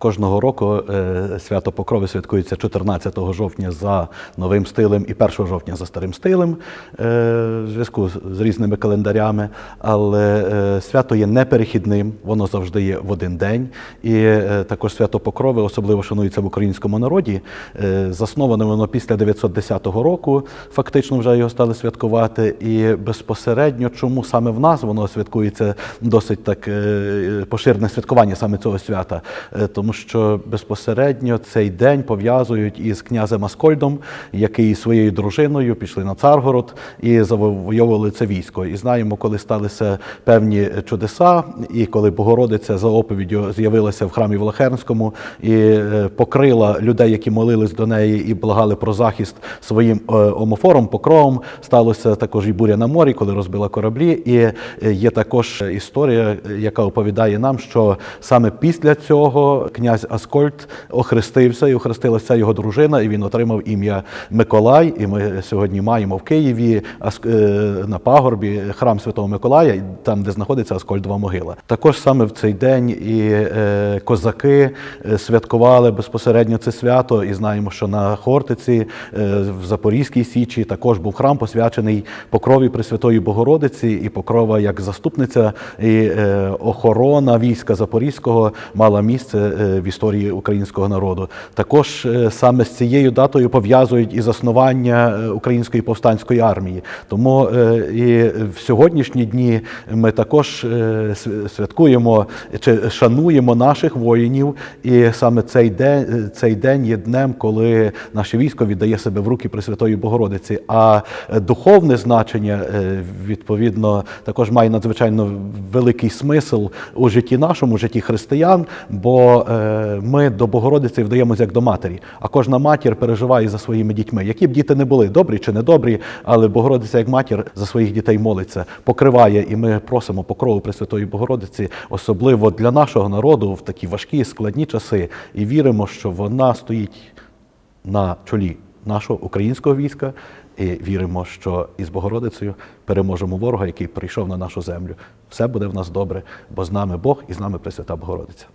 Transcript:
Кожного року е, свято Покрови святкується 14 жовтня за новим стилем і 1 жовтня за старим стилем е, в зв'язку з- різними календарями. Але е, свято є неперехідним, воно завжди є в один день. І також свято Покрови особливо шанується в українському народі. Засноване воно після 910 року, фактично вже його стали святкувати. І безпосередньо, чому саме в нас воно святкується досить так поширене святкування саме цього свята, Е, тому що безпосередньо цей день пов'язують із князем Аскольдом, який своєю дружиною пішли на Царгород і завойовували це військо. І знаємо, коли сталися певні чудеса, і коли Богородиця за оповіддю з'явилася в храмі Волохернському і е, покрила людей, які молились до неї і благали про захист своїм е, омофором, покровом. Сталося також і буря на морі, коли розбила кораблі. І е, є також історія, яка оповідає нам, що саме після цього князь Аскольд охрестився і охрестилася його дружина, і він отримав ім'я Миколай. І ми сьогодні маємо в Києві е, на пагорбі храм Святого Миколая, там, де знаходиться Аскольдова могила. Також саме в цей день і е, козаки е, святкували безпосередньо це свято, і знаємо, що на Хортиці в Запорізькій Січі також був храм посвячений покрові Пресвятої Богородиці, і покрова як заступниця і охорона війська Запорізького мала місце в історії українського народу. Також е, саме з цією датою пов'язують і заснування е, української повстанської армії. Тому е, і в сьогоднішні дні ми також святкуємо чи шануємо наших воїнів, і саме цей день, цей день є днем, коли наше військо віддає себе в руки Пресвятої Богородиці. А духовне значення відповідно також має надзвичайно великий смисл у житті нашому, житті християн, бо ми до Богородиці вдаємося як до матері. А кожна матір переживає за своїми дітьми, які б діти не були, добрі чи недобрі, але Богородиця як матір за своїх дітей молиться, покриває, і ми просимо покрову Пресвятої Богородиці, особливо для нашого народу в такі важкі складні часи, і віримо, що вона стоїть на чолі нашого українського війська. І віримо, що із Богородицею переможемо ворога, який прийшов на нашу землю. Все буде в нас добре, бо з нами Бог і з нами Пресвята Богородиця.